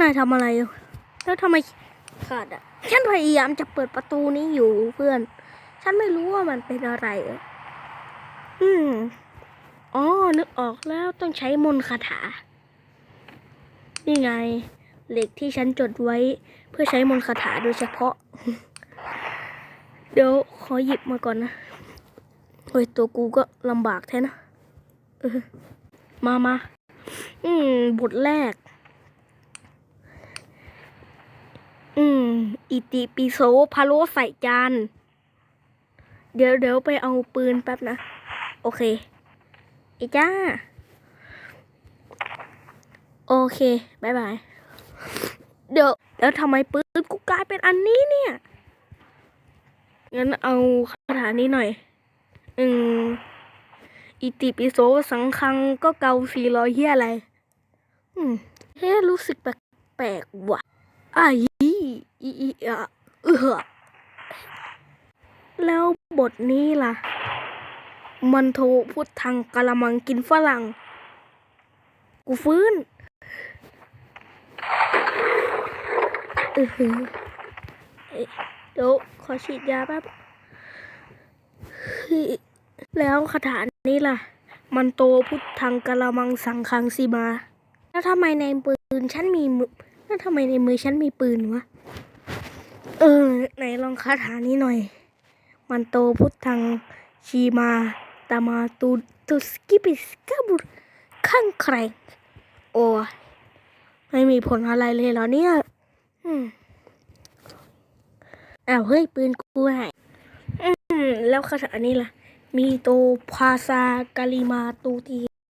นายทำอะไรอยู่แล้วทำไมขาดอะ ฉันพยายามจะเปิดประตูนี้อยู่เพื่อน ฉันไม่รู้ว่ามันเป็นอะไรอะอืมอ๋อ นึกออกแล้วต้องใช้มนต์คาถา นี่ไง เหล็กที่ฉันจดไว้ เพื่อใช้มนต์คาถาโดยเฉพาะ เดี๋ยวขอหยิบมาก่อนนะเฮ้ยตัวกูก็ลำบากแท้นะเออมามา อืม บทแรก อืม อิติปิโสพะโลใส่จาน เดี๋ยวเดี๋ยวไปเอาปืนแป๊บนะ โอเคไอ้จ้า โอเคบายบาย เดี๋ยวแล้วทำไมปืนกูกลายเป็นอันนี้เนี่ย งั้นเอาคาถานี้หน่อย อืมอิติปิโสสังคังก็เกาสี่ร้อยเฮียอะไร อืมเฮ้รู้สึกแปลกๆว่ะอ้าย อีอีอะเออแล้วบทนี้ล่ะ มันโทพุทธังกะละมังกินฝรั่ง กูฟื้นเออเดี๋ยวขอฉีดยาแป๊บแล้วคาถานี้ล่ะ มันโตพุทธังกะละมังสังคังสีมา แล้วทำไมในปืนฉันมีมือ แล้วทำไมในมือฉันมีปืนวะ เออ ไหนลองคาถานี้หน่อย มันโตพุทธังชีมาตามาตูตุสกิปิสกาบุรข้างแครงโอ้ยไม่มีผลอะไรเลยเหรอเนี่ย อืมอ้าวเฮ้ย ปืนกูหายอืมแล้วคาถานี้ล่ะ มีโตพาซากาลิมาตูตี